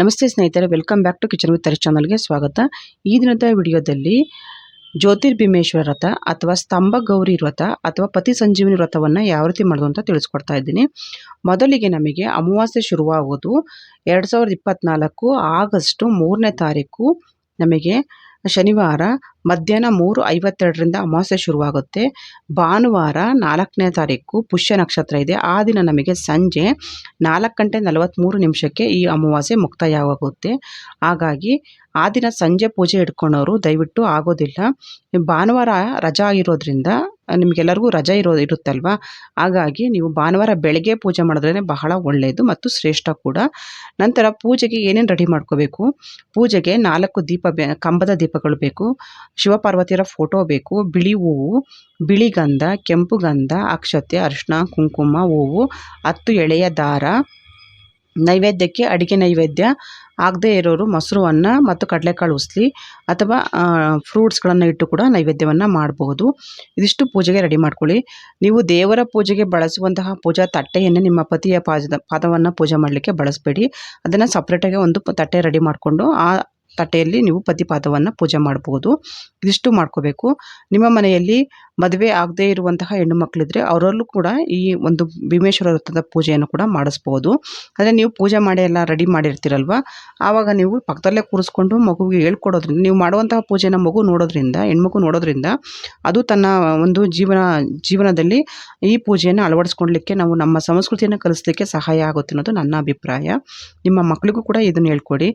ನಮಸ್ತೆ ಸ್ನೇಹಿತರೆ, welcome back to kitchen with Tari ಚಾನಲ್ಗೆ ಸ್ವಾಗತ. ಈ ದಿನದ ವಿಡಿಯೋದಲ್ಲಿ ಜ್ಯೋತಿರ್ಭೀಮೇಶ್ವರ ವ್ರತ ಅಥವಾ ಸ್ತಂಭ ಗೌರಿ ವ್ರತ ಅಥವಾ ಪತಿ ಸಂಜೀವಿನಿ ವ್ರತವನ್ನು ಯಾವ ರೀತಿ ಮಾಡೋದು ಅಂತ ತಿಳಿಸ್ಕೊಡ್ತಾ ಇದ್ದೀನಿ. ಮೊದಲಿಗೆ ನಮಗೆ ಅಮಾವಾಸ್ಯೆ ಶುರುವಾಗೋದು ಎರಡು ಸಾವಿರದ ಇಪ್ಪತ್ತ್ನಾಲ್ಕು ಆಗಸ್ಟು ಮೂರನೇ ತಾರೀಕು. ನಮಗೆ ಶನಿವಾರ ಮಧ್ಯಾಹ್ನ ಮೂರು ಐವತ್ತೆರಡರಿಂದ ಅಮಾವಾಸ್ಯೆ ಶುರುವಾಗುತ್ತೆ. ಭಾನುವಾರ ನಾಲ್ಕನೇ ತಾರೀಕು ಪುಷ್ಯ ನಕ್ಷತ್ರ ಇದೆ. ಆ ದಿನ ನಮಗೆ ಸಂಜೆ ನಾಲ್ಕು ಗಂಟೆ ನಲವತ್ತ್ಮೂರು ನಿಮಿಷಕ್ಕೆ ಈ ಅಮಾವಾಸ್ಯೆ ಮುಕ್ತಾಯವಾಗುತ್ತೆ. ಹಾಗಾಗಿ ಆ ದಿನ ಸಂಜೆ ಪೂಜೆ ಹಿಡ್ಕೊಳೋರು ದಯವಿಟ್ಟು ಆಗೋದಿಲ್ಲ. ಭಾನುವಾರ ರಜಾ ಇರೋದ್ರಿಂದ ನಿಮಗೆಲ್ಲರಿಗೂ ರಜಾ ಇರೋ, ಇರುತ್ತಲ್ವ? ಹಾಗಾಗಿ ನೀವು ಭಾನುವಾರ ಬೆಳಗ್ಗೆ ಪೂಜೆ ಮಾಡಿದ್ರೇ ಬಹಳ ಒಳ್ಳೆಯದು ಮತ್ತು ಶ್ರೇಷ್ಠ ಕೂಡ. ನಂತರ ಪೂಜೆಗೆ ಏನೇನು ರೆಡಿ ಮಾಡ್ಕೋಬೇಕು? ಪೂಜೆಗೆ ನಾಲ್ಕು ದೀಪ ಬೆ, ಕಂಬದ ದೀಪಗಳು ಬೇಕು. ಶಿವಪಾರ್ವತಿಯರ ಫೋಟೋ ಬೇಕು. ಬಿಳಿ ಹೂವು, ಬಿಳಿ ಗಂಧ, ಕೆಂಪು ಗಂಧ, ಅಕ್ಷತೆ, ಅರಿಶಿಣ, ಕುಂಕುಮ, ಹೂವು, ಹತ್ತು ಎಳೆಯ ದಾರ. ನೈವೇದ್ಯಕ್ಕೆ ಅಡಿಗೆ ನೈವೇದ್ಯ. ಆಗದೇ ಇರೋರು ಮೊಸರು ಅನ್ನ ಮತ್ತು ಕಡಲೆಕಾಳು ಉಸ್ಲಿ ಅಥವಾ ಫ್ರೂಟ್ಸ್ಗಳನ್ನು ಇಟ್ಟು ಕೂಡ ನೈವೇದ್ಯವನ್ನು ಮಾಡಬಹುದು. ಇದಿಷ್ಟು ಪೂಜೆಗೆ ರೆಡಿ ಮಾಡ್ಕೊಳ್ಳಿ. ನೀವು ದೇವರ ಪೂಜೆಗೆ ಬಳಸುವಂತಹ ಪೂಜಾ ತಟ್ಟೆಯನ್ನು ನಿಮ್ಮ ಪತಿಯ ಪಾದದ ಪಾದವನ್ನು ಪೂಜೆ ಮಾಡಲಿಕ್ಕೆ ಬಳಸಬೇಡಿ. ಅದನ್ನು ಸಪ್ರೇಟಾಗಿ ಒಂದು ತಟ್ಟೆ ರೆಡಿ ಮಾಡಿಕೊಂಡು ಆ ತಟ್ಟೆಯಲ್ಲಿ ನೀವು ಪತಿಪಾದವನ್ನು ಪೂಜೆ ಮಾಡ್ಬೋದು. ಇದಿಷ್ಟು ಮಾಡ್ಕೋಬೇಕು. ನಿಮ್ಮ ಮನೆಯಲ್ಲಿ ಮದುವೆ ಆಗದೇ ಇರುವಂತಹ ಹೆಣ್ಣು ಮಕ್ಕಳಿದ್ರೆ ಅವರಲ್ಲೂ ಕೂಡ ಈ ಒಂದು ಭೀಮೇಶ್ವರ ವೃತ್ತದ ಪೂಜೆಯನ್ನು ಕೂಡ ಮಾಡಿಸ್ಬೋದು. ಅಂದರೆ ನೀವು ಪೂಜೆ ಮಾಡಿ ಎಲ್ಲ ರೆಡಿ ಮಾಡಿರ್ತೀರಲ್ವ? ಆವಾಗ ನೀವು ಪಕ್ಕದಲ್ಲೇ ಕೂರಿಸ್ಕೊಂಡು ಮಗುವಿಗೆ ಹೇಳ್ಕೊಡೋದ್ರಿಂದ, ನೀವು ಮಾಡುವಂತಹ ಪೂಜೆನ ಮಗು ನೋಡೋದ್ರಿಂದ, ಹೆಣ್ಮಗು ನೋಡೋದ್ರಿಂದ ಅದು ತನ್ನ ಒಂದು ಜೀವನ, ಜೀವನದಲ್ಲಿ ಈ ಪೂಜೆಯನ್ನು ಅಳವಡಿಸ್ಕೊಳ್ಲಿಕ್ಕೆ ನಾವು ನಮ್ಮ ಸಂಸ್ಕೃತಿಯನ್ನು ಕಲಿಸ್ಲಿಕ್ಕೆ ಸಹಾಯ ಆಗುತ್ತೆ ಅನ್ನೋದು ನನ್ನ ಅಭಿಪ್ರಾಯ. ನಿಮ್ಮ ಮಕ್ಕಳಿಗೂ ಕೂಡ ಇದನ್ನು ಹೇಳ್ಕೊಡಿ.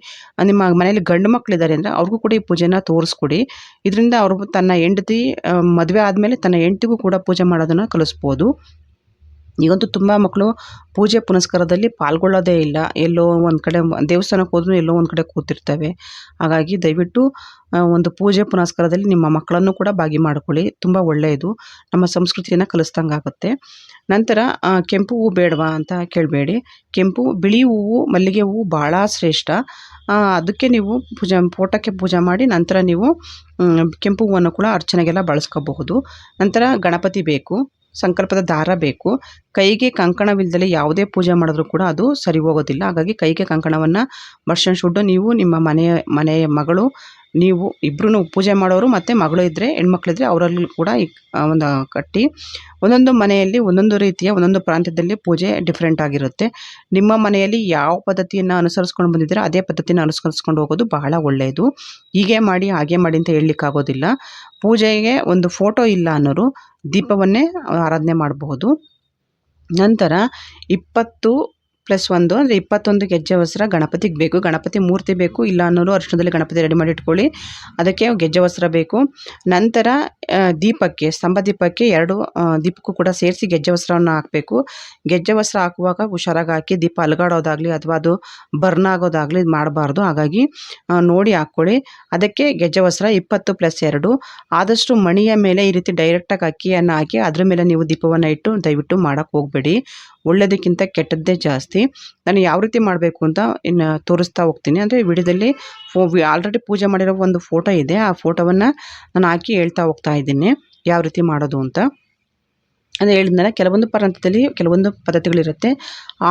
ನಿಮ್ಮ ಮನೆಯಲ್ಲಿ ಗಂಡು ಮಕ್ಕಳಿದ್ದಾರೆ ಅಂದರೆ ಅವ್ರಿಗೂ ಕೂಡ ಈ ಪೂಜೆನ ತೋರಿಸ್ಕೊಡಿ. ಇದರಿಂದ ಅವರು ತನ್ನ ಹೆಂಡತಿ ಮದುವೆ ಆದಮೇಲೆ ತನ್ನ ಹೆಂಡತಿಗೂ ಕೂಡ ಪೂಜೆ ಮಾಡೋದನ್ನು ಕಲಿಸ್ಬೋದು. ಈಗಂತೂ ತುಂಬ ಮಕ್ಕಳು ಪೂಜೆ ಪುನಸ್ಕಾರದಲ್ಲಿ ಪಾಲ್ಗೊಳ್ಳೋದೇ ಇಲ್ಲ. ಎಲ್ಲೋ ಒಂದು ಕಡೆ ದೇವಸ್ಥಾನಕ್ಕೆ ಹೋದ್ರೂ ಎಲ್ಲೋ ಒಂದು ಕಡೆ ಕೂತಿರ್ತವೆ. ಹಾಗಾಗಿ ದಯವಿಟ್ಟು ಒಂದು ಪೂಜೆ ಪುನಸ್ಕಾರದಲ್ಲಿ ನಿಮ್ಮ ಮಕ್ಕಳನ್ನು ಕೂಡ ಭಾಗಿ ಮಾಡ್ಕೊಳ್ಳಿ. ತುಂಬ ಒಳ್ಳೆಯದು. ನಮ್ಮ ಸಂಸ್ಕೃತಿಯನ್ನು ಕಲಿಸ್ದಂಗೆ ಆಗುತ್ತೆ. ನಂತರ ಕೆಂಪು ಹೂವು ಬೇಡವಾ ಅಂತ ಕೇಳಬೇಡಿ. ಕೆಂಪು, ಬಿಳಿ ಹೂವು ಮಲ್ಲಿಗೆ ಹೂವು ಭಾಳ ಶ್ರೇಷ್ಠ. ಅದಕ್ಕೆ ನೀವು ಪೂಜೆ ಫೋಟೋಕ್ಕೆ ಪೂಜೆ ಮಾಡಿ ನಂತರ ನೀವು ಕೆಂಪು ಹೂವನ್ನು ಕೂಡ ಅರ್ಚನೆಗೆಲ್ಲ ಬಳಸ್ಕೋಬಹುದು. ನಂತರ ಗಣಪತಿ ಬೇಕು, ಸಂಕಲ್ಪದ ದಾರ ಬೇಕು. ಕೈಗೆ ಕಂಕಣವಿಲ್ಲದಲ್ಲಿ ಯಾವುದೇ ಪೂಜೆ ಮಾಡಿದ್ರೂ ಕೂಡ ಅದು ಸರಿ ಹೋಗೋದಿಲ್ಲ. ಹಾಗಾಗಿ ಕೈಗೆ ಕಂಕಣವನ್ನು ವರ್ಷನ್ ಶುಡ್ಡು ನೀವು ನಿಮ್ಮ ಮನೆಯ ಮನೆಯ ಮಗಳು ನೀವು ಇಬ್ಬರೂ ಪೂಜೆ ಮಾಡೋರು ಮತ್ತು ಮಗಳು ಇದ್ದರೆ ಹೆಣ್ಮಕ್ಳಿದ್ರೆ ಅವರಲ್ಲಿ ಕೂಡ ಒಂದು ಕಟ್ಟಿ. ಒಂದೊಂದು ಮನೆಯಲ್ಲಿ ಒಂದೊಂದು ರೀತಿಯ ಒಂದೊಂದು ಪ್ರಾಂತ್ಯದಲ್ಲಿ ಪೂಜೆ ಡಿಫ್ರೆಂಟ್ ಆಗಿರುತ್ತೆ. ನಿಮ್ಮ ಮನೆಯಲ್ಲಿ ಯಾವ ಪದ್ಧತಿಯನ್ನು ಅನುಸರಿಸ್ಕೊಂಡು ಬಂದಿದ್ದೀರ, ಅದೇ ಪದ್ಧತಿನ ಅನುಸರಿಸ್ಕೊಂಡು ಹೋಗೋದು ಬಹಳ ಒಳ್ಳೆಯದು. ಹೀಗೆ ಮಾಡಿ, ಹಾಗೆ ಮಾಡಿ ಅಂತ ಹೇಳಲಿಕ್ಕಾಗೋದಿಲ್ಲ ಪೂಜೆಗೆ ಒಂದು ಫೋಟೋ ಇಲ್ಲ ಅನ್ನೋರು ದೀಪವನ್ನೇ ಆರಾಧನೆ ಮಾಡಬಹುದು ನಂತರ ಇಪ್ಪತ್ತು ಪ್ಲಸ್ ಒಂದು ಅಂದರೆ ಇಪ್ಪತ್ತೊಂದು ಗೆಜ್ಜೆ ವಸ್ತ್ರ ಗಣಪತಿಗೆ ಬೇಕು. ಗಣಪತಿ ಮೂರ್ತಿ ಬೇಕು. ಇಲ್ಲ ಅನ್ನೋರು ಅರ್ಶನದಲ್ಲಿ ಗಣಪತಿ ರೆಡಿ ಮಾಡಿ ಇಟ್ಕೊಳ್ಳಿ. ಅದಕ್ಕೆ ಗೆಜ್ಜೆ ವಸ್ತ್ರ ಬೇಕು. ನಂತರ ದೀಪಕ್ಕೆ, ಸ್ತಂಭ ದೀಪಕ್ಕೆ ಎರಡು ದೀಪಕ್ಕೂ ಕೂಡ ಸೇರಿಸಿ ಗೆಜ್ಜೆ ವಸ್ತ್ರವನ್ನು ಹಾಕಬೇಕು. ಗೆಜ್ಜೆ ವಸ್ತ್ರ ಹಾಕುವಾಗ ಹುಷಾರಾಗಿ ಹಾಕಿ ದೀಪ ಅಲಗಾಡೋದಾಗಲಿ ಅಥವಾ ಅದು ಬರ್ನ್ ಆಗೋದಾಗಲಿ ಮಾಡಬಾರ್ದು. ಹಾಗಾಗಿ ನೋಡಿ ಹಾಕ್ಕೊಳ್ಳಿ. ಅದಕ್ಕೆ ಗೆಜ್ಜೆ ವಸ್ತ್ರ ಇಪ್ಪತ್ತು ಪ್ಲಸ್ ಎರಡು. ಆದಷ್ಟು ಮಣಿಯ ಮೇಲೆ ಈ ರೀತಿ ಡೈರೆಕ್ಟಾಗಿ ಅಕ್ಕಿಯನ್ನು ಹಾಕಿ ಅದ್ರ ಮೇಲೆ ನೀವು ದೀಪವನ್ನು ಇಟ್ಟು ದಯವಿಟ್ಟು ಮಾಡೋಕ್ಕೆ ಹೋಗಬೇಡಿ. ಒಳ್ಳೆಯದಕ್ಕಿಂತ ಕೆಟ್ಟದ್ದೇ ಜಾಸ್ತಿ. ನಾನು ಯಾವ ರೀತಿ ಮಾಡಬೇಕು ಅಂತ ಇನ್ನು ತೋರಿಸ್ತಾ ಹೋಗ್ತೀನಿ. ಅಂದರೆ ವಿಡಿಯೋದಲ್ಲಿ ಫೋ ಆಲ್ರೆಡಿ ಪೂಜೆ ಮಾಡಿರೋ ಒಂದು ಫೋಟೋ ಇದೆ. ಆ ಫೋಟೋವನ್ನು ನಾನು ಹಾಕಿ ಹೇಳ್ತಾ ಹೋಗ್ತಾ ಇದ್ದೀನಿ. ಯಾವ ರೀತಿ ಮಾಡೋದು ಅಂತ. ಅಂದರೆ ಹೇಳಿದ್ನಲ್ಲ ಕೆಲವೊಂದು ಪ್ರಾಂತ್ಯದಲ್ಲಿ ಕೆಲವೊಂದು ಪದ್ಧತಿಗಳಿರುತ್ತೆ.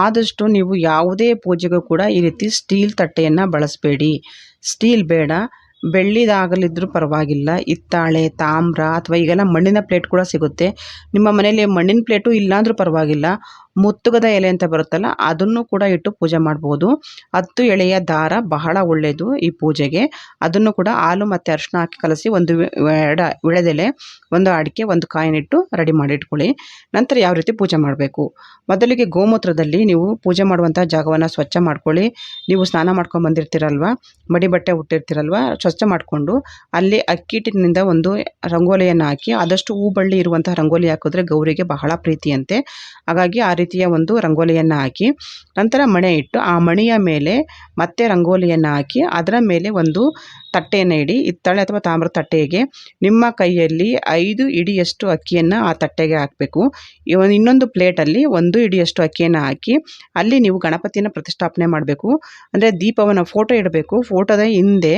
ಆದಷ್ಟು ನೀವು ಯಾವುದೇ ಪೂಜೆಗೂ ಕೂಡ ಈ ರೀತಿ ಸ್ಟೀಲ್ ತಟ್ಟೆಯನ್ನು ಬಳಸಬೇಡಿ. ಸ್ಟೀಲ್ ಬೇಡ. ಬೆಳ್ಳಿದಾಗಲಿದ್ದರೂ ಪರವಾಗಿಲ್ಲ. ಹಿತ್ತಾಳೆ, ತಾಮ್ರ ಅಥವಾ ಈಗೆಲ್ಲ ಮಣ್ಣಿನ ಪ್ಲೇಟ್ ಕೂಡ ಸಿಗುತ್ತೆ. ನಿಮ್ಮ ಮನೆಯಲ್ಲಿ ಮಣ್ಣಿನ ಪ್ಲೇಟು ಇಲ್ಲಾಂದ್ರೂ ಪರವಾಗಿಲ್ಲ. ಮುತ್ತುಗದ ಎಲೆ ಅಂತ ಬರುತ್ತಲ್ಲ, ಅದನ್ನು ಕೂಡ ಇಟ್ಟು ಪೂಜೆ ಮಾಡ್ಬೋದು. ಹತ್ತು ಎಳೆಯ ದಾರ ಬಹಳ ಒಳ್ಳೆಯದು ಈ ಪೂಜೆಗೆ. ಅದನ್ನು ಕೂಡ ಹಾಲು ಮತ್ತು ಅರಿಶಿನ ಹಾಕಿ ಕಲಸಿ ಒಂದು ಎಡ, ವಿಳೆದೆಲೆ ಒಂದು ಅಡಿಕೆ, ಒಂದು ಕಾಯಿನಿಟ್ಟು ರೆಡಿ ಮಾಡಿ ಇಟ್ಕೊಳ್ಳಿ. ನಂತರ ಯಾವ ರೀತಿ ಪೂಜೆ ಮಾಡಬೇಕು? ಮೊದಲಿಗೆ ಗೋಮೂತ್ರದಲ್ಲಿ ನೀವು ಪೂಜೆ ಮಾಡುವಂಥ ಜಾಗವನ್ನು ಸ್ವಚ್ಛ ಮಾಡ್ಕೊಳ್ಳಿ. ನೀವು ಸ್ನಾನ ಮಾಡ್ಕೊಂಡು ಬಂದಿರ್ತೀರಲ್ವ? ಮಡಿ ಬಟ್ಟೆ ಹುಟ್ಟಿರ್ತೀರಲ್ವ ಸ್ವಚ್ಛ ಮಾಡಿಕೊಂಡು ಅಲ್ಲಿ ಅಕ್ಕಿಟ್ಟಿನಿಂದ ಒಂದು ರಂಗೋಲಿಯನ್ನು ಹಾಕಿ, ಆದಷ್ಟು ಹೂ ಬಳ್ಳಿ ಇರುವಂಥ ರಂಗೋಲಿ ಹಾಕಿದ್ರೆ ಗೌರಿಗೆ ಬಹಳ ಪ್ರೀತಿಯಂತೆ. ಹಾಗಾಗಿ ಆ ರೀತಿಯ ಒಂದು ರಂಗೋಲಿಯನ್ನು ಹಾಕಿ, ನಂತರ ಮಣೆ ಇಟ್ಟು ಆ ಮಣಿಯ ಮೇಲೆ ಮತ್ತೆ ರಂಗೋಲಿಯನ್ನು ಹಾಕಿ, ಅದರ ಮೇಲೆ ಒಂದು ತಟ್ಟೆಯನ್ನು ಇಡಿ, ಹಿತ್ತಾಳೆ ಅಥವಾ ತಾಮ್ರ ತಟ್ಟೆಗೆ ನಿಮ್ಮ ಕೈಯಲ್ಲಿ ಐದು ಇಡಿಯಷ್ಟು ಅಕ್ಕಿಯನ್ನು ಆ ತಟ್ಟೆಗೆ ಹಾಕಬೇಕು. ಇನ್ನೊಂದು ಪ್ಲೇಟಲ್ಲಿ ಒಂದು ಇಡಿಯಷ್ಟು ಅಕ್ಕಿಯನ್ನು ಹಾಕಿ, ಅಲ್ಲಿ ನೀವು ಗಣಪತಿಯನ್ನು ಪ್ರತಿಷ್ಠಾಪನೆ ಮಾಡಬೇಕು. ಅಂದರೆ ದೀಪವನ್ನು ಫೋಟೋ ಇಡಬೇಕು. ಫೋಟೋದ ಹಿಂದೆ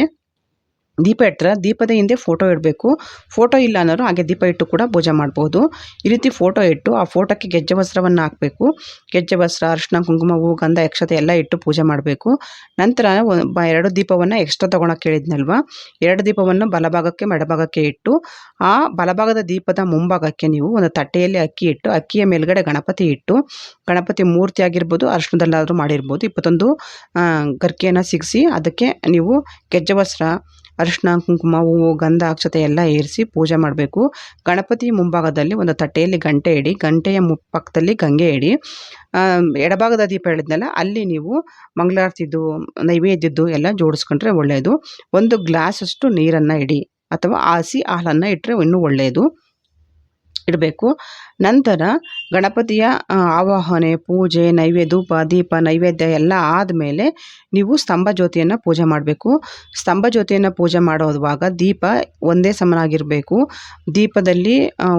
ದೀಪ ಇಡ್ತಾರೆ ದೀಪದ ಹಿಂದೆ ಫೋಟೋ ಇಡಬೇಕು. ಫೋಟೋ ಇಲ್ಲ ಅನ್ನೋರು ಹಾಗೆ ದೀಪ ಇಟ್ಟು ಕೂಡ ಪೂಜೆ ಮಾಡ್ಬೋದು. ಈ ರೀತಿ ಫೋಟೋ ಇಟ್ಟು ಆ ಫೋಟೋಕ್ಕೆ ಗೆಜ್ಜೆ ವಸ್ತ್ರವನ್ನು ಹಾಕಬೇಕು. ಗೆಜ್ಜೆ ವಸ್ತ್ರ ಅರಿಶಿನ ಕುಂಕುಮ ಹೂ ಗಂಧ, ಯಕ್ಷತೆ ಎಲ್ಲ ಇಟ್ಟು ಪೂಜೆ ಮಾಡಬೇಕು. ನಂತರ ಎರಡು ದೀಪವನ್ನು ಎಕ್ಸ್ಟ್ರಾ ತೊಗೊಳಕ್ಕೆ ಹೇಳಿದ್ನಲ್ವ? ಎರಡು ದೀಪವನ್ನು ಬಲಭಾಗಕ್ಕೆ, ಮಡಭಾಗಕ್ಕೆ ಇಟ್ಟು, ಆ ಬಲಭಾಗದ ದೀಪದ ಮುಂಭಾಗಕ್ಕೆ ನೀವು ಒಂದು ತಟ್ಟೆಯಲ್ಲಿ ಅಕ್ಕಿ ಇಟ್ಟು, ಅಕ್ಕಿಯ ಮೇಲ್ಗಡೆ ಗಣಪತಿ ಇಟ್ಟು, ಗಣಪತಿ ಮೂರ್ತಿ ಆಗಿರ್ಬೋದು ಅರಿಶಿನದಲ್ಲಾದರೂ ಮಾಡಿರ್ಬೋದು. ಇಪ್ಪತ್ತೊಂದು ಗರ್ಕೆಯನ್ನು ಸಿಗಿಸಿ ಅದಕ್ಕೆ ನೀವು ಗೆಜ್ಜೆ ವಸ್ತ್ರ ಅರಿಶಿನ ಕುಂಕುಮ, ಹೂವು, ಗಂಧ, ಅಕ್ಷತೆ ಎಲ್ಲ ಏರಿಸಿ ಪೂಜೆ ಮಾಡಬೇಕು. ಗಣಪತಿ ಮುಂಭಾಗದಲ್ಲಿ ಒಂದು ತಟ್ಟೆಯಲ್ಲಿ ಗಂಟೆ ಇಡಿ, ಗಂಟೆಯ ಮು ಪಕ್ಕದಲ್ಲಿ ಗಂಗೆ ಇಡಿ. ಎಡಭಾಗದ ದೀಪ ಹೇಳಿದ್ನಲ್ಲ, ಅಲ್ಲಿ ನೀವು ಮಂಗಳಾರತಿದ್ದು, ನೈವೇದ್ಯದ್ದು ಎಲ್ಲ ಜೋಡಿಸ್ಕೊಂಡ್ರೆ ಒಳ್ಳೆಯದು ಒಂದು ಗ್ಲಾಸಷ್ಟು ನೀರನ್ನು ಇಡಿ ಅಥವಾ ಹಸಿ ಹಾಲನ್ನು ಇಟ್ಟರೆ ಇನ್ನೂ ಒಳ್ಳೆಯದು ಇಡಬೇಕು. ನಂತರ ಗಣಪತಿಯ ಆವಾಹನೆ, ಪೂಜೆ, ನೈವೇದ್ಯ, ಧೂಪ, ದೀಪ, ನೈವೇದ್ಯ ಎಲ್ಲ ಆದಮೇಲೆ ನೀವು ಸ್ತಂಭ ಜ್ಯೋತಿಯನ್ನು ಪೂಜೆ ಮಾಡಬೇಕು. ಸ್ತಂಭ ಜ್ಯೋತಿಯನ್ನು ಪೂಜೆ ಮಾಡೋವಾಗ ದೀಪ ಒಂದೇ ಸಮನಾಗಿರಬೇಕು. ದೀಪದಲ್ಲಿ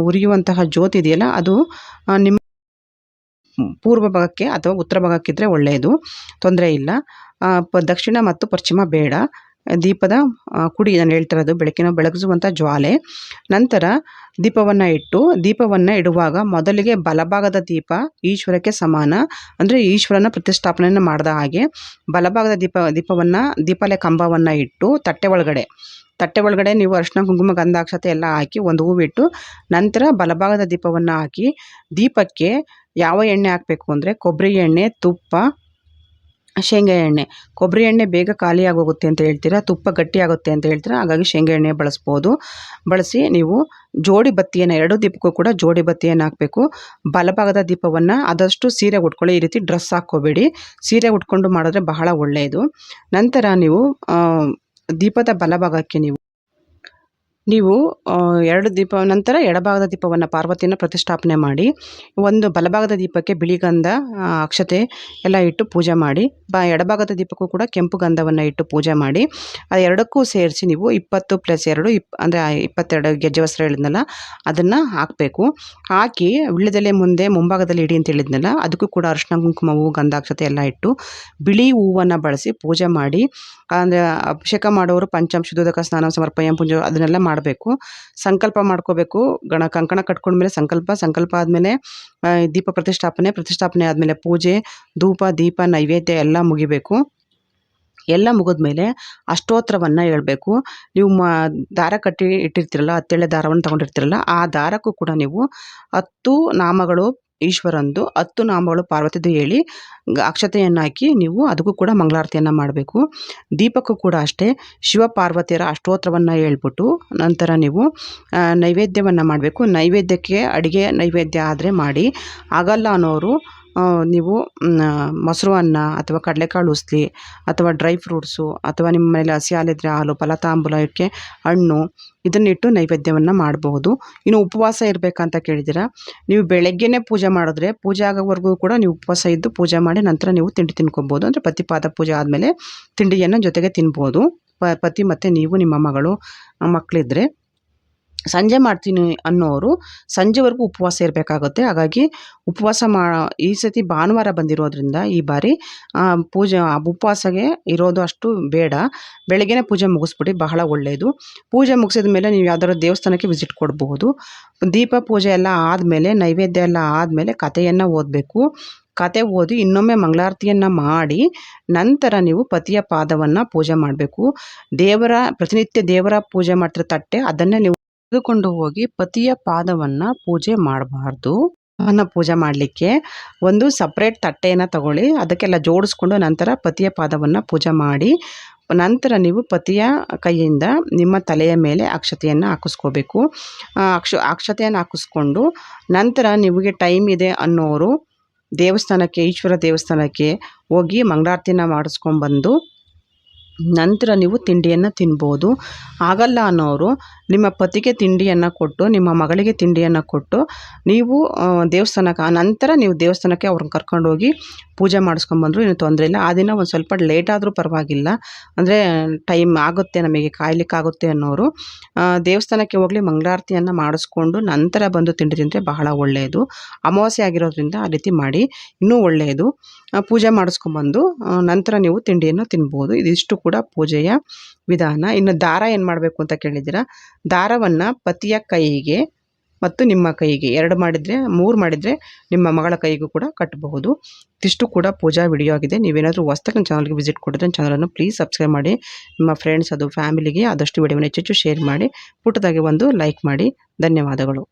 ಉರಿಯುವಂತಹ ಜ್ಯೋತಿ ಇದೆಯಲ್ಲ, ಅದು ನಿಮ್ಮ ಪೂರ್ವ ಭಾಗಕ್ಕೆ ಅಥವಾ ಉತ್ತರ ಭಾಗಕ್ಕಿದ್ರೆ ಒಳ್ಳೆಯದು. ತೊಂದರೆ ಇಲ್ಲ. ದಕ್ಷಿಣ ಮತ್ತು ಪಶ್ಚಿಮ ಬೇಡ. ದೀಪದ ಕುಡಿ ನಾನು ಹೇಳ್ತಿರೋದು ಬೆಳಕಿನ ಬೆಳಗಿಸುವಂಥ ಜ್ವಾಲೆ. ನಂತರ ದೀಪವನ್ನು ಇಟ್ಟು, ದೀಪವನ್ನು ಇಡುವಾಗ ಮೊದಲಿಗೆ ಬಲಭಾಗದ ದೀಪ ಈಶ್ವರಕ್ಕೆ ಸಮಾನ. ಅಂದರೆ ಈಶ್ವರನ ಪ್ರತಿಷ್ಠಾಪನೆಯನ್ನು ಮಾಡಿದ ಹಾಗೆ ಬಲಭಾಗದ ದೀಪ, ದೀಪವನ್ನು ದೀಪಾಲೆ ಕಂಬವನ್ನು ಇಟ್ಟು ತಟ್ಟೆ ಒಳಗಡೆ ತಟ್ಟೆ ಒಳಗಡೆ ನೀವು ಅರಿಶಿನ, ಕುಂಕುಮ, ಗಂಧಾಕ್ಷತೆ ಎಲ್ಲ ಹಾಕಿ ಒಂದು ಹೂವಿಟ್ಟು ನಂತರ ಬಲಭಾಗದ ದೀಪವನ್ನು ಹಾಕಿ ದೀಪಕ್ಕೆ ಯಾವ ಎಣ್ಣೆ ಹಾಕಬೇಕು ಅಂದರೆ ಕೊಬ್ಬರಿ ಎಣ್ಣೆ, ತುಪ್ಪ ಶೇಂಗಾ ಎಣ್ಣೆ. ಕೊಬ್ಬರಿ ಎಣ್ಣೆ ಬೇಗ ಖಾಲಿ ಆಗೋಗುತ್ತೆ ಅಂತ ಹೇಳ್ತೀರಾ? ತುಪ್ಪ ಗಟ್ಟಿ ಆಗುತ್ತೆ ಅಂತ ಹೇಳ್ತೀರಾ? ಹಾಗಾಗಿ ಶೇಂಗಾ ಎಣ್ಣೆ ಬಳಸ್ಬೋದು. ಬಳಸಿ ನೀವು ಜೋಡಿ ಬತ್ತಿಯನ್ನು, ಎರಡು ದೀಪಕ್ಕೂ ಕೂಡ ಜೋಡಿ ಬತ್ತಿಯನ್ನು ಹಾಕಬೇಕು. ಬಲಭಾಗದ ದೀಪವನ್ನು ಆದಷ್ಟು ಸೀರೆ ಉಟ್ಕೊಳ್ಳಿ. ಈ ರೀತಿ ಡ್ರೆಸ್ ಹಾಕ್ಕೋಬೇಡಿ. ಸೀರೆ ಉಟ್ಕೊಂಡು ಮಾಡಿದ್ರೆ ಬಹಳ ಒಳ್ಳೆಯದು. ನಂತರ ನೀವು ದೀಪದ ಬಲಭಾಗಕ್ಕೆ ನೀವು ನೀವು ಎರಡು ದೀಪ ನಂತರ ಎಡಭಾಗದ ದೀಪವನ್ನು ಪಾರ್ವತಿಯನ್ನು ಪ್ರತಿಷ್ಠಾಪನೆ ಮಾಡಿ, ಒಂದು ಬಲಭಾಗದ ದೀಪಕ್ಕೆ ಬಿಳಿ ಗಂಧ ಅಕ್ಷತೆ ಎಲ್ಲ ಇಟ್ಟು ಪೂಜೆ ಮಾಡಿ, ಬ, ಎಡಭಾಗದ ದೀಪಕ್ಕೂ ಕೂಡ ಕೆಂಪು ಗಂಧವನ್ನು ಇಟ್ಟು ಪೂಜೆ ಮಾಡಿ, ಆ ಎರಡಕ್ಕೂ ಸೇರಿಸಿ ನೀವು ಇಪ್ಪತ್ತು ಪ್ಲಸ್ ಎರಡು, ಇಪ್, ಅಂದರೆ ಇಪ್ಪತ್ತೆರಡು ಗೆಜ್ಜೆ ವಸ್ತ್ರ ಹೇಳಿದ್ನಲ್ಲ, ಅದನ್ನು ಹಾಕಬೇಕು. ಹಾಕಿ ವಿಳ್ಯದೆಲೆ ಮುಂದೆ ಮುಂಭಾಗದಲ್ಲಿ ಇಡಿ ಅಂತ ಹೇಳಿದ್ನಲ್ಲ, ಅದಕ್ಕೂ ಕೂಡ ಅರಿಶಿನ ಕುಂಕುಮ ಹೂವು ಗಂಧಾಕ್ಷತೆ ಎಲ್ಲ ಇಟ್ಟು ಬಿಳಿ ಹೂವನ್ನು ಬಳಸಿ ಪೂಜೆ ಮಾಡಿ, ಅಂದರೆ, ಅಭಿಷೇಕ ಮಾಡೋರು ಪಂಚಾಂಶ ಸ್ನಾನ ಸಮರ್ಪಯಂ ಪೂಜೆ, ಅದನ್ನೆಲ್ಲ ಮಾಡಬೇಕು. ಸಂಕಲ್ಪ ಮಾಡ್ಕೋಬೇಕು. ಗಣ ಕಂಕಣ ಕಟ್ಕೊಂಡ್ಮೇಲೆ ಸಂಕಲ್ಪ ಸಂಕಲ್ಪ ಆದಮೇಲೆ ದೀಪ ಪ್ರತಿಷ್ಠಾಪನೆ ಪ್ರತಿಷ್ಠಾಪನೆ ಆದಮೇಲೆ ಪೂಜೆ, ಧೂಪ, ದೀಪ, ನೈವೇದ್ಯ ಎಲ್ಲ ಮುಗಿಬೇಕು. ಎಲ್ಲ ಮುಗಿದ್ಮೇಲೆ ಅಷ್ಟೋತ್ರವನ್ನು ಹೇಳಬೇಕು. ನೀವು ಮ, ದಾರ ಕಟ್ಟಿ ಇಟ್ಟಿರ್ತೀರಲ್ಲ ಹತ್ತೆಳೆ ದಾರವನ್ನು ತೊಗೊಂಡಿರ್ತೀರಲ್ಲ, ಆ ದಾರಕ್ಕೂ ಕೂಡ ನೀವು ಹತ್ತು ನಾಮಗಳು ಈಶ್ವರಂದು ಹತ್ತು ನಾಮಗಳು ಪಾರ್ವತಿದು ಹೇಳಿ ಅಕ್ಷತೆಯನ್ನು ಹಾಕಿ ನೀವು ಅದಕ್ಕೂ ಕೂಡ ಮಂಗಳಾರತಿಯನ್ನು ಮಾಡಬೇಕು. ದೀಪಕ್ಕೂ ಕೂಡ ಅಷ್ಟೇ ಶಿವ ಪಾರ್ವತಿಯರ ಅಷ್ಟೋತ್ರವನ್ನು ಹೇಳ್ಬಿಟ್ಟು ನಂತರ ನೀವು ನೈವೇದ್ಯವನ್ನು ಮಾಡಬೇಕು. ನೈವೇದ್ಯಕ್ಕೆ ಅಡುಗೆ ನೈವೇದ್ಯ ಆದರೆ ಮಾಡಿ. ಆಗಲ್ಲ ಅನ್ನೋರು ನೀವು ಮೊಸರು ಅನ್ನ ಅಥವಾ ಕಡಲೆಕಾಳು ಉಸ್ಲಿ ಅಥವಾ ಡ್ರೈ ಫ್ರೂಟ್ಸು ಅಥವಾ ನಿಮ್ಮ ಮನೇಲಿ ಹಸಿ ಹಾಲಿದ್ರೆ ಹಾಲು, ಫಲತಾಂಬೂಲ ಇದಕ್ಕೆ ಹಣ್ಣು ಇದನ್ನಿಟ್ಟು ನೈವೇದ್ಯವನ್ನು ಮಾಡಬಹುದು ಇನ್ನು ಉಪವಾಸ ಇರಬೇಕಂತ ಕೇಳಿದ್ದೀರಾ? ನೀವು ಬೆಳಗ್ಗೆನೇ ಪೂಜೆ ಮಾಡಿದ್ರೆ ಪೂಜೆ ಆಗೋವರೆಗೂ ಕೂಡ ನೀವು ಉಪವಾಸ ಇದ್ದು ಪೂಜೆ ಮಾಡಿ ನಂತರ ನೀವು ತಿಂಡಿ ತಿನ್ಕೊಬೋದು. ಅಂದರೆ ಪತಿಪಾದ ಪೂಜೆ ಆದಮೇಲೆ ತಿಂಡಿಯನ್ನು ಜೊತೆಗೆ ತಿನ್ಬೋದು. ಪತಿ ಮತ್ತು ನೀವು, ನಿಮ್ಮ ಮಗಳು ಮಕ್ಕಳಿದ್ರೆ ಸಂಜೆ ಮಾಡ್ತೀನಿ ಅನ್ನೋರು ಸಂಜೆವರೆಗೂ ಉಪವಾಸ ಇರಬೇಕಾಗುತ್ತೆ. ಹಾಗಾಗಿ ಉಪವಾಸ ಮಾ, ಈ ಸತಿ ಭಾನುವಾರ ಬಂದಿರೋದ್ರಿಂದ ಈ ಬಾರಿ ಪೂಜೆ ಉಪವಾಸಗೆ ಇರೋದು ಅಷ್ಟು ಬೇಡ. ಬೆಳಗ್ಗೆನೇ ಪೂಜೆ ಮುಗಿಸ್ಬಿಡಿ ಬಹಳ ಒಳ್ಳೆಯದು ಪೂಜೆ ಮುಗಿಸಿದ ಮೇಲೆ ನೀವು ಯಾವ್ದಾದ್ರು ದೇವಸ್ಥಾನಕ್ಕೆ ವಿಸಿಟ್ ಕೊಡಬಹುದು ದೀಪ ಪೂಜೆ ಎಲ್ಲ ಆದಮೇಲೆ, ನೈವೇದ್ಯ ಎಲ್ಲ ಆದಮೇಲೆ ಕಥೆಯನ್ನು ಓದಬೇಕು. ಕತೆ ಓದಿ ಇನ್ನೊಮ್ಮೆ ಮಂಗಳಾರತಿಯನ್ನು ಮಾಡಿ ನಂತರ ನೀವು ಪತಿಯ ಪಾದವನ್ನು ಪೂಜೆ ಮಾಡಬೇಕು. ದೇವರ, ಪ್ರತಿನಿತ್ಯ ದೇವರ ಪೂಜೆ ಮಾಡ್ತಿರೋ ತಟ್ಟೆ ಅದನ್ನೇ ನೀವು ತೆಗೆದುಕೊಂಡು ಹೋಗಿ ಪತಿಯ ಪಾದವನ್ನ ಪೂಜೆ ಮಾಡಬಾರ್ದು. ಅವನ್ನ ಪೂಜೆ ಮಾಡಲಿಕ್ಕೆ ಒಂದು ಸಪ್ರೇಟ್ ತಟ್ಟೆಯನ್ನು ತಗೊಳ್ಳಿ. ಅದಕ್ಕೆಲ್ಲ ಜೋಡಿಸ್ಕೊಂಡು ನಂತರ ಪತಿಯ ಪಾದವನ್ನು ಪೂಜೆ ಮಾಡಿ. ನಂತರ ನೀವು ಪತಿಯ ಕೈಯಿಂದ ನಿಮ್ಮ ತಲೆಯ ಮೇಲೆ ಅಕ್ಷತೆಯನ್ನು ಹಾಕಿಸ್ಕೋಬೇಕು. ಅಕ್ಷ, ಅಕ್ಷತೆಯನ್ನು ಹಾಕಿಸ್ಕೊಂಡು ನಂತರ ನಿಮಗೆ ಟೈಮ್ ಇದೆ ಅನ್ನೋರು ದೇವಸ್ಥಾನಕ್ಕೆ, ಈಶ್ವರ ದೇವಸ್ಥಾನಕ್ಕೆ ಹೋಗಿ ಮಂಗಳಾರತಿನ ಮಾಡಿಸ್ಕೊಂಬಂದು ನಂತರ ನೀವು ತಿಂಡಿಯನ್ನು ತಿನ್ಬೋದು. ಆಗಲ್ಲ ಅನ್ನೋರು ನಿಮ್ಮ ಪತಿಗೆ ತಿಂಡಿಯನ್ನು ಕೊಟ್ಟು, ನಿಮ್ಮ ಮಗಳಿಗೆ ತಿಂಡಿಯನ್ನು ಕೊಟ್ಟು, ನೀವು ದೇವಸ್ಥಾನಕ್ಕೆ ಆ ನಂತರ ನೀವು ದೇವಸ್ಥಾನಕ್ಕೆ ಅವ್ರನ್ನ ಕರ್ಕೊಂಡೋಗಿ ಪೂಜೆ ಮಾಡಿಸ್ಕೊಂಬಂದ್ರು ಏನು ತೊಂದರೆ ಇಲ್ಲ. ಆ ದಿನ ಒಂದು ಸ್ವಲ್ಪ ಲೇಟ್ ಆದರೂ ಪರವಾಗಿಲ್ಲ. ಅಂದರೆ ಟೈಮ್ ಆಗುತ್ತೆ ನಮಗೆ, ಕಾಯ್ಲಿಕ್ಕಾಗುತ್ತೆ ಅನ್ನೋರು. ದೇವಸ್ಥಾನಕ್ಕೆ ಹೋಗಲಿ, ಮಂಗಳಾರತಿಯನ್ನು ಮಾಡಿಸ್ಕೊಂಡು ನಂತರ ಬಂದು ತಿಂಡಿ ತಿಂದರೆ ಬಹಳ ಒಳ್ಳೆಯದು ಅಮಾವಾಸ್ಯೆ ಆಗಿರೋದ್ರಿಂದ ಆ ರೀತಿ ಮಾಡಿ ಇನ್ನೂ ಒಳ್ಳೆಯದು ಪೂಜೆ ಮಾಡಿಸ್ಕೊಂಬಂದು ನಂತರ ನೀವು ತಿಂಡಿಯನ್ನು ತಿನ್ಬೋದು. ಇದಿಷ್ಟು ಕೂಡ ಪೂಜೆಯ ವಿಧಾನ. ಇನ್ನು ದಾರ ಏನು ಮಾಡಬೇಕು ಅಂತ ಕೇಳಿದ್ದೀರಾ? ದಾರವನ್ನು ಪತಿಯ ಕೈಗೆ ಮತ್ತು ನಿಮ್ಮ ಕೈಗೆ ಎರಡು ಮಾಡಿದರೆ, ಮೂರು ಮಾಡಿದರೆ ನಿಮ್ಮ ಮಗಳ ಕೈಗೂ ಕೂಡ ಕಟ್ಟಬಹುದು. ಇಷ್ಟು ಕೂಡ ಪೂಜಾ ವಿಡಿಯೋ ಆಗಿದೆ. ನೀವೇನಾದರೂ ನನ್ನ ಚಾನಲ್ಗೆ ವಿಸಿಟ್ ಕೊಡಿದ್ರೆ ಚಾನಲನ್ನು ಪ್ಲೀಸ್ ಸಬ್ಸ್ಕ್ರೈಬ್ ಮಾಡಿ. ನಿಮ್ಮ ಫ್ರೆಂಡ್ಸ್ ಅದು ಫ್ಯಾಮಿಲಿಗೆ ಆದಷ್ಟು ವಿಡಿಯೋನ ಹೆಚ್ಚೆಚ್ಚು ಶೇರ್ ಮಾಡಿ. ಪುಟ್ಟದಾಗಿ ಒಂದು ಲೈಕ್ ಮಾಡಿ. ಧನ್ಯವಾದಗಳು.